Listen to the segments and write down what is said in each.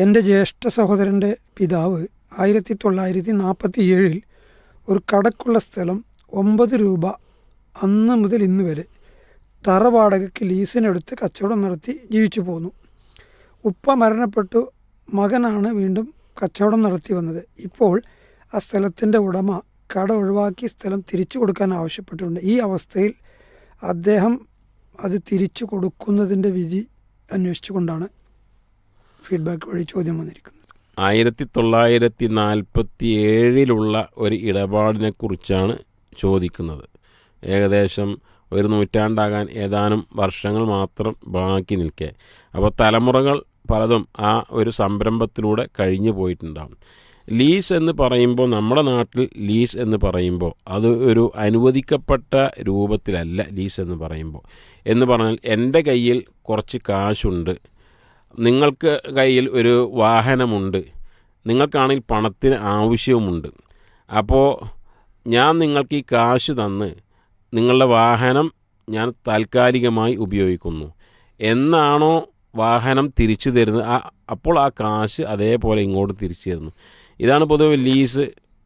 എന്റെ ജ്യേഷ്ഠ സഹോദരന്റെ പിതാവ് ആയിരത്തി തൊള്ളായിരത്തി നാൽപ്പത്തി ഏഴിൽ ഒരു കടക്കുള്ള സ്ഥലം ഒമ്പത് രൂപ അന്ന് മുതൽ ഇന്ന് വരെ തറ വാടകയ്ക്ക് ലീസിനെടുത്ത് കച്ചവടം നടത്തി ജീവിച്ചു പോന്നു. ഉപ്പ മരണപ്പെട്ടു. മകനാണ് വീണ്ടും കച്ചവടം നടത്തി വന്നത്. ഇപ്പോൾ ആ സ്ഥലത്തിന്റെ ഉടമ കട ഒഴിവാക്കി സ്ഥലം തിരിച്ചു കൊടുക്കാൻ ആവശ്യപ്പെട്ടിട്ടുണ്ട്. ഈ അവസ്ഥയിൽ അദ്ദേഹം അത് തിരിച്ചു കൊടുക്കുന്നതിന്റെ വിധി അന്വേഷിച്ചുകൊണ്ടാണ്. ഫീഡ്ബാക്ക് വഴി ചോദ്യം വന്നിരിക്കുന്നത്. ആയിരത്തി തൊള്ളായിരത്തി നാൽപ്പത്തി ഏഴിലുള്ള ഒരു ഇടപാടിനെ കുറിച്ചാണ് ചോദിക്കുന്നത്. ഏകദേശം ഒരു നൂറ്റാണ്ടാകാൻ ഏതാനും വർഷങ്ങൾ മാത്രം ബാക്കി നിൽക്കെ. അപ്പോൾ തലമുറകൾ പലതും ആ ഒരു സംരംഭത്തിലൂടെ കഴിഞ്ഞു പോയിട്ടുണ്ടാകും ലീസ് എന്ന് പറയുമ്പോൾ നമ്മുടെ നാട്ടിൽ ലീസ് എന്ന് പറയുമ്പോൾ അത് ഒരു അനുവദിക്കപ്പെട്ട രൂപത്തിലല്ല ലീസ് എന്ന് പറയുമ്പോൾ. എന്ന് പറഞ്ഞാൽ എന്റെ കയ്യിൽ കുറച്ച് കാശുണ്ട്. നിങ്ങൾക്ക് കയ്യിൽ ഒരു വാഹനമുണ്ട്. നിങ്ങൾക്കാണെങ്കിൽ പണത്തിന് ആവശ്യവുമുണ്ട്. അപ്പോൾ ഞാൻ നിങ്ങൾക്ക് ഈ കാശ് തന്ന് നിങ്ങളുടെ വാഹനം ഞാൻ താൽക്കാലികമായി ഉപയോഗിക്കുന്നു. എന്നാണോ വാഹനം തിരിച്ചു തരുന്നത്? ആ അപ്പോൾ ആ കാശ് അതേപോലെ ഇങ്ങോട്ട് തിരിച്ചു തരുന്നു. ഇതാണ് പൊതുവെ ലീസ്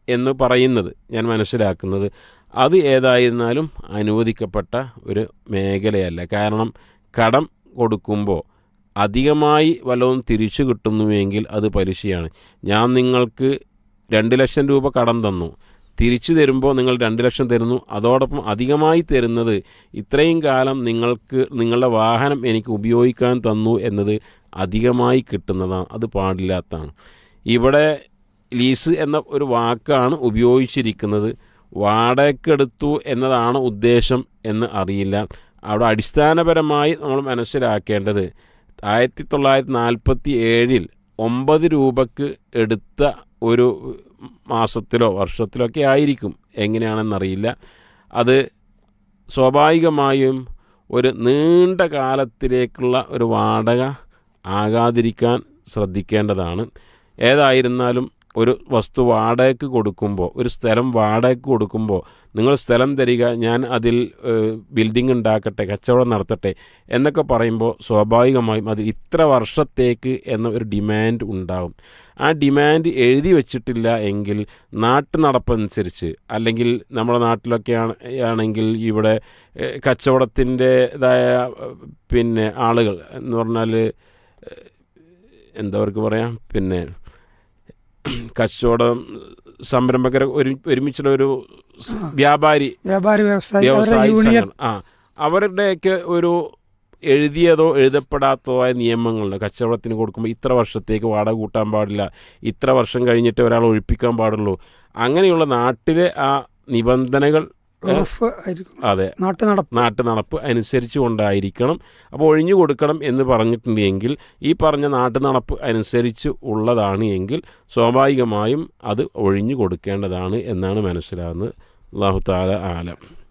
എന്ന് പറയുന്നത്. ഞാൻ മനസ്സിലാക്കുന്നത്. അത് ഏതായിരുന്നാലും അനുവദിക്കപ്പെട്ട ഒരു മേഖലയല്ല. കാരണം കടം കൊടുക്കുമ്പോൾ അധികമായി വല്ലതും തിരിച്ചു കിട്ടുന്നുവെങ്കിൽ അത് പലിശയാണ്. ഞാൻ നിങ്ങൾക്ക് രണ്ട് ലക്ഷം രൂപ കടം തന്നു. തിരിച്ചു തരുമ്പോൾ നിങ്ങൾ രണ്ട് ലക്ഷം തരുന്നു. അതോടൊപ്പം അധികമായി തരുന്നത് ഇത്രയും കാലം നിങ്ങൾക്ക് നിങ്ങളുടെ വാഹനം എനിക്ക് ഉപയോഗിക്കാൻ തന്നു എന്നത് അധികമായി കിട്ടുന്നതാണ്. അത് പാടില്ലാത്തതാണ്. ഇവിടെ ലീസ് എന്ന ഒരു വാക്കാണ് ഉപയോഗിച്ചിരിക്കുന്നത്. വാടകയ്ക്കെടുത്തു എന്നതാണ് ഉദ്ദേശം എന്ന് അറിയില്ല. അവിടെ അടിസ്ഥാനപരമായി നമ്മൾ മനസ്സിലാക്കേണ്ടത് ആയിരത്തി തൊള്ളായിരത്തി നാൽപ്പത്തി ഏഴിൽ ഒമ്പത് രൂപക്ക് എടുത്ത ഒരു മാസത്തിലോ വർഷത്തിലോ ഒക്കെ ആയിരിക്കും. എങ്ങനെയാണെന്നറിയില്ല. അത് സ്വാഭാവികമായും ഒരു നീണ്ട കാലത്തിലേക്കുള്ള ഒരു വാടക ആകാതിരിക്കാൻ ശ്രദ്ധിക്കേണ്ടതാണ്. ഏതായിരുന്നാലും ഒരു വസ്തു വാടകയ്ക്ക് കൊടുക്കുമ്പോൾ ഒരു സ്ഥലം വാടകയ്ക്ക് കൊടുക്കുമ്പോൾ നിങ്ങൾ സ്ഥലം തരിക ഞാൻ അതിൽ ബിൽഡിംഗ് ഉണ്ടാക്കട്ടെ കച്ചവടം നടത്തട്ടെ എന്നൊക്കെ പറയുമ്പോൾ സ്വാഭാവികമായും അതിൽ ഇത്ര വർഷത്തേക്ക് എന്ന ഒരു ഡിമാൻഡ് ഉണ്ടാകും ആ ഡിമാൻഡ് എഴുതി വച്ചിട്ടില്ല എങ്കിൽ നാട്ടു നടപ്പനുസരിച്ച് അല്ലെങ്കിൽ നമ്മുടെ നാട്ടിലൊക്കെയാണ് ആണെങ്കിൽ ഇവിടെ കച്ചവടത്തിന്റെതായ പിന്നെ ആളുകൾ എന്ന് പറഞ്ഞാൽ എന്താ അവർക്ക് പറയാം പിന്നെ കച്ചവടം സംരംഭകരെ ഒരു ഒരുമിച്ചുള്ള ഒരു വ്യാപാരി വ്യാപാരി വ്യവസായി വ്യവസായ ആ അവരുടെയൊക്കെ ഒരു എഴുതിയതോ എഴുതപ്പെടാത്തതോ ആയ നിയമങ്ങളുണ്ട്. കച്ചവടത്തിന് കൊടുക്കുമ്പോൾ ഇത്ര വർഷത്തേക്ക് വാട കൂട്ടാൻ പാടില്ല. ഇത്ര വർഷം കഴിഞ്ഞിട്ട് ഒരാൾ ഒഴിപ്പിക്കാൻ പാടുള്ളൂ. അങ്ങനെയുള്ള നാട്ടിലെ ആ നിബന്ധനകൾ ഉറഫ് ആയിരിക്കും അതെ. നാട്ടു നടപ്പ്. നാട്ടു നടപ്പ് അനുസരിച്ച് കൊണ്ടായിരിക്കണം അപ്പോൾ ഒഴിഞ്ഞു കൊടുക്കണം എന്ന് പറഞ്ഞിട്ടുണ്ടെങ്കിൽ ഈ പറഞ്ഞ നാട്ടു നടപ്പ് അനുസരിച്ച് ഉള്ളതാണ് എങ്കിൽ സ്വാഭാവികമായും അത് ഒഴിഞ്ഞു കൊടുക്കേണ്ടതാണ് എന്നാണ് മനസ്സിലാകുന്നത്. അള്ളാഹു താല ആലം.